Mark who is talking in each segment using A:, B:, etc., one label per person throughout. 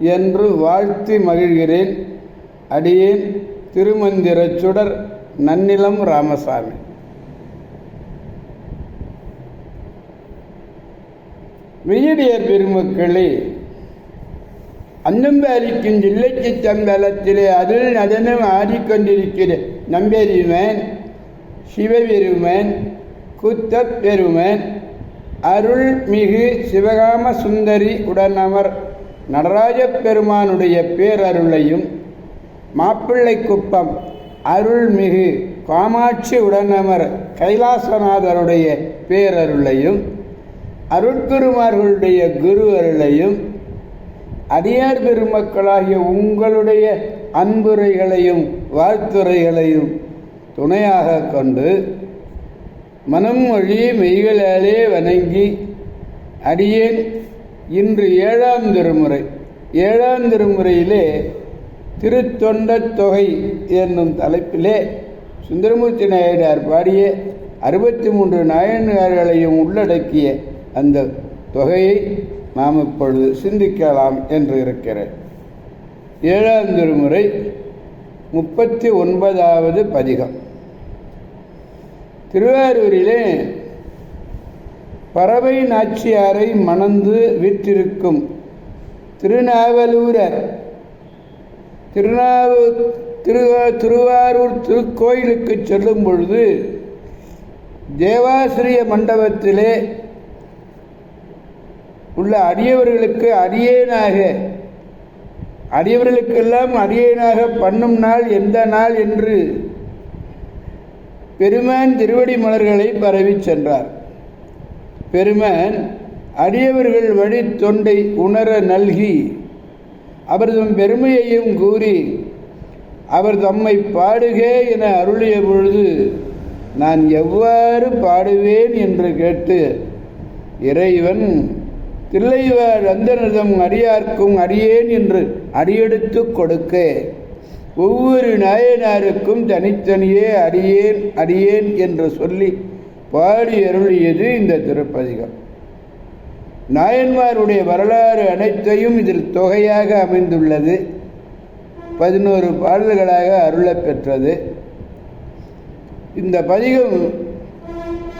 A: என்று வாழ்த்தி மகிழ்கிறேன். அடியேன் திருமந்திரச் சுடர் நன்னிலம் ராமசாமி. விஜயடியர் பெருமக்களே அன்னம்பாலிக்கும் ஜில்லைக்கு சம்பளத்திலே அதில் நடனம் ஆடிக்கொண்டிருக்கிற நம்பெருமன் சிவபெருமன் குத்தப் பெருமன் அருள்மிகு சிவகாம சுந்தரி உடனமர். நடராஜ பெருமானுடைய பேரருளையும் மாப்பிள்ளை குப்பம் அருள்மிகு காமாட்சி உடனமர் கைலாசநாதருடைய பேரருளையும் அருட்குருமார்களுடைய குரு அருளையும் அடியார் பெருமக்களாகிய உங்களுடைய அன்புரைகளையும் வாழ்த்துரைகளையும் துணையாக கொண்டு மனம் மொழி மெய்களாலே வணங்கி அடியேன் இன்று ஏழாம் திருமுறை. ஏழாம் திருமுறையிலே திருத்தொண்ட தொகை என்னும் தலைப்பிலே சுந்தரமூர்த்தி நாயனார் பாடிய அறுபத்தி மூன்று நாயன்மார்களையும் உள்ளடக்கிய அந்த தொகையை நாம் இப்பொழுது சிந்திக்கலாம் என்று இருக்கிறேன். ஏழாம் திருமுறை முப்பத்தி ஒன்பதாவது பதிகம். திருவாரூரிலே பறவை நாச்சியாரை மணந்து விற்றிருக்கும். திருநாவலூரர் திருநாவு திரு திருவாரூர் திருக்கோயிலுக்கு செல்லும் பொழுது தேவாசிரிய மண்டபத்திலே உள்ள அடியவர்களுக்கு அரியேனாக அடியவர்களுக்கெல்லாம் அரியேனாக பண்ணும் நாள் எந்த நாள் என்று பெருமான் திருவடி மலர்களை பரவி சென்றார். பெருமான் அடியவர்கள் வழி தொண்டை உணர நல்கி அவர்தம் பெருமையையும் கூறி அவர் தம்மை பாடுகே என அருளிய பொழுது நான் எவ்வாறு பாடுவேன் என்று கேட்டு இறைவன் தில்லைவாழ் அந்தனதம் அடியார்க்கும் அடியேன் என்று அடியெடுத்து கொடுக்க ஒவ்வொரு நாயனாருக்கும் தனித்தனியே அடியேன் அடியேன் என்று சொல்லி பாடி அருளியது இந்த திருப்பதிகம். நாயன்மாருடைய வரலாறு அனைத்தையும் இதில் தொகையாக அமைந்துள்ளது. பதினோரு பாடல்களாக அருளப் பெற்றது. இந்த பதிகம்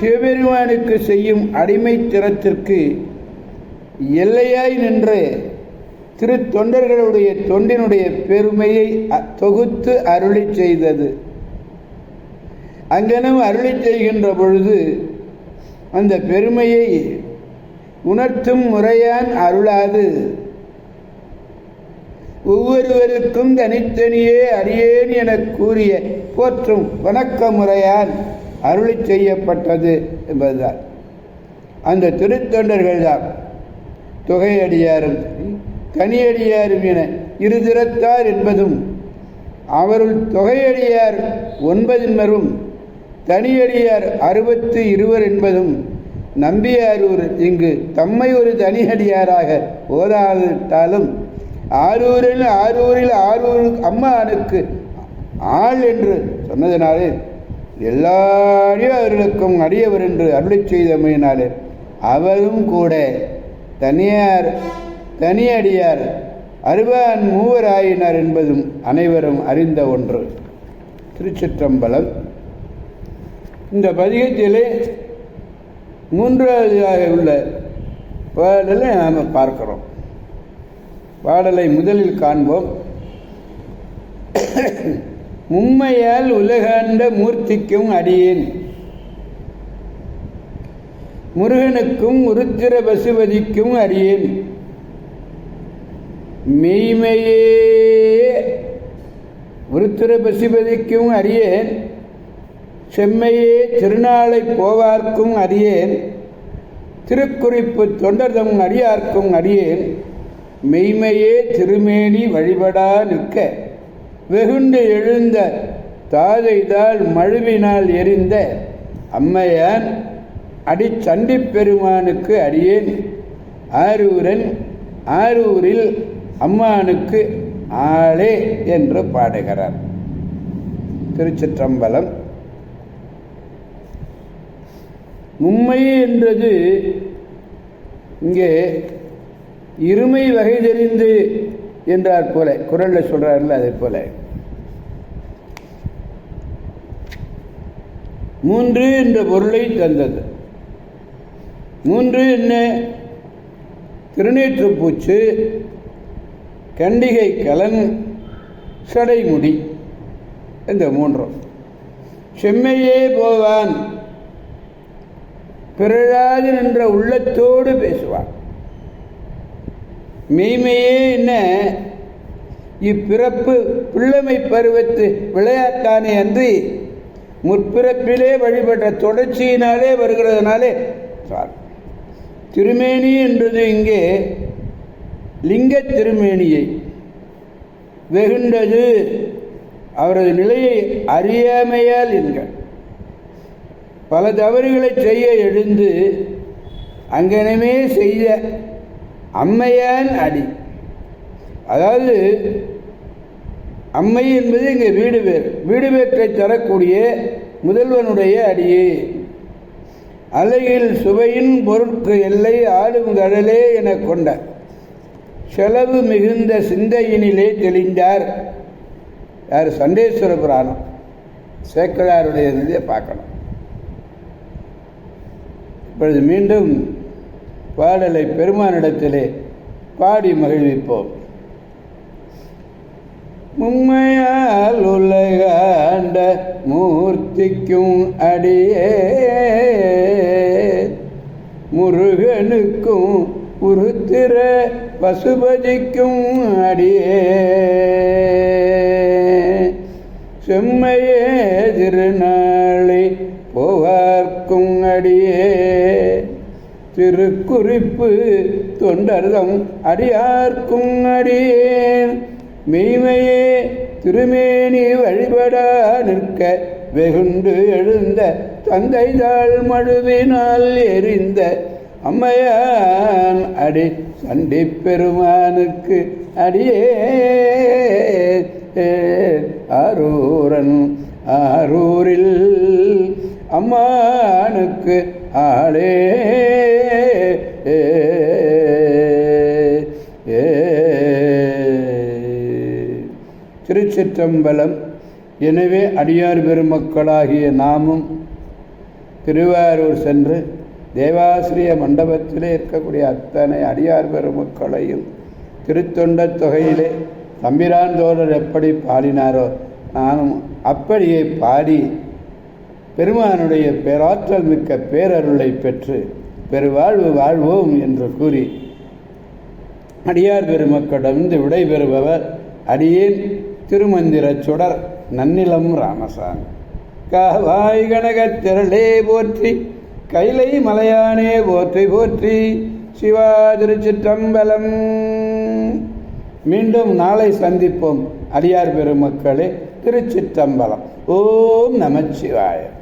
A: சிவபெருமானுக்கு செய்யும் அடிமை திறத்திற்கு எல்லையாய் நின்று திரு தொண்டர்களுடைய தொண்டினுடைய பெருமையை தொகுத்து அருளி செய்தது. அங்கனம் அருளி செய்கின்ற பொழுது அந்த பெருமையை உணர்த்தும் முறையான் அருளாது. ஒவ்வொருவருக்கும் தனித்தனியே அறியேன் என கூறிய போற்றும் வணக்க முறையால் அருளி செய்யப்பட்டது என்பதுதான். அந்த திருத்தொண்டர்கள் தான் தொகையடியாரும் தனியடியாரும் என இருதிறத்தார் என்பதும் அவருள் தொகையடியார் ஒன்பதின்மரும் தனியடியார் அறுபத்து இருவர் என்பதும் நம்பியாரூர் இங்கு தம்மை ஒரு தனியடியாராக ஓதாவிட்டாலும் ஆரூரில் ஆரூரில் ஆரூர் அம்மானுக்கு ஆள் என்று சொன்னதினாலே எல்லா அவர்களுக்கும் அடியவர் என்று அருளை செய்தமையினாலே அவரும் கூட தனியார் தனியடியார் அருவான் மூவராயினர் என்பதும் அனைவரும் அறிந்த ஒன்று. திருச்சிற்றம்பலம் இந்த பதிகத்திலே மூன்றாவது உள்ள பாடலை நாம் பார்க்கிறோம். பாடலை முதலில் காண்போம். உண்மையால் உலகாண்ட மூர்த்திக்கும் அடியேன். முருகனுக்கும் உருத்திர பசுபதிக்கும் அறியேன் மெய்மையே உருத்திர பசுபதிக்கும் அறியேன் செம்மையே திருநாளை போவார்க்கும் அறியேன் திருக்குறிப்பு தொண்டர்தம் அடியார்க்கும் அறியேன் மெய்மையே திருமேனி வழிபடா நிற்க. வெகுண்டு எழுந்த தாதைதால் மழுவினால் எரிந்த அம்மையான் அடிச்சண்டி பெருமானுக்கு அடியேன். ஆரூரன் ஆரூரில் அம்மானுக்கு ஆளே என்று பாடுகிறார். திருச்சிற்றம்பலம் மும்மை என்றது. இங்கே இருமை வகை தெரிந்து என்றார் போல. குரலில் சொல்கிறார்கள் அதே போல. மூன்று என்ற பொருளை தந்தது. மூன்று என்ன? திருநீற்றுப்பூச்சு கண்டிகை கலன் சடைமுடி இந்த மூன்றும். செம்மையே போவான். பிறழாது நின்ற உள்ளத்தோடு பேசுவார். மெய்மையே என்ன? இப்பிறப்பு பிள்ளைமை பருவத்து விளையாட்டானே அன்றி முற்பிறப்பிலே வழிபட்ட தொடர்ச்சியினாலே வருகிறதுனாலே சார். திருமேனி என்றது இங்கே லிங்க திருமேனியை வெகுண்டது. அவரது நிலையை அறியாமையால் என்க பல தவறுகளை செய்ய எழுந்து அங்கனமே செய்த அம்மையான் அடி. அதாவது அம்மை என்பது இங்கே வீடு பேர் வீடு பேற்றை தரக்கூடிய முதல்வனுடைய அடியே. அலையில் சுவையின் பொருட்கு எல்லை ஆடும் கடலே என கொண்ட செலவு மிகுந்த சிந்தையினிலே தெளிந்தார். யார் சண்டேஸ்வர புராணம். சேக்கலாருடைய இதை பார்க்கணும். இப்பொழுது மீண்டும் பாடலை பெருமானிடத்திலே பாடி மகிழ்விப்போம். மும்மையால் உலகாண்ட மூர்த்திக்கும் அடியே. முருகனுக்கும் உருத்திர பசுபதிக்கும் அடியே. திருக்குறிப்பு தொண்டர்தம் அடியார்க்கும் அடியேன். மெய்மையே திருமேனி வழிபடா நிற்க வெகுண்டு எழுந்த தந்தைதாள் மழுவினால் எரிந்த அம்மையான் அடி சண்டி பெருமானுக்கு அடியே. ஆரூரன் ஆரூரில் அம்மானுக்கு ஆளே. திருச்சிற்றம்பலம். எனவே அடியார் பெருமக்களாகிய நாமும் திருவாரூர் சென்று தேவாசிரிய மண்டபத்திலே இருக்கக்கூடிய அத்தனை அடியார் பெருமக்களையும் திருத்தொண்ட தொகையிலே தம்பிரான் தோழர் எப்படி பாடினாரோ நானும் அப்படியே பாடி பெருமானுடைய பேராற்றல் மிக்க பேரருளை பெற்று பெருவாழ்வு வாழ்வோம் என்று கூறி அடியார் பெருமக்களிடமிருந்து விடைபெறுபவர் அடியேன் திருமந்திர சுடர் நன்னிலம் ராமசாமி. காவாய் கனகத் திரளே போற்றி கைலை மலையானே போற்றி போற்றி சிவா திருச்சிற்றம்பலம். மீண்டும் நாளை சந்திப்போம் அடியார் பெருமக்களே திருச்சிற்றம்பலம். ஓம் நமச்சிவாயம்.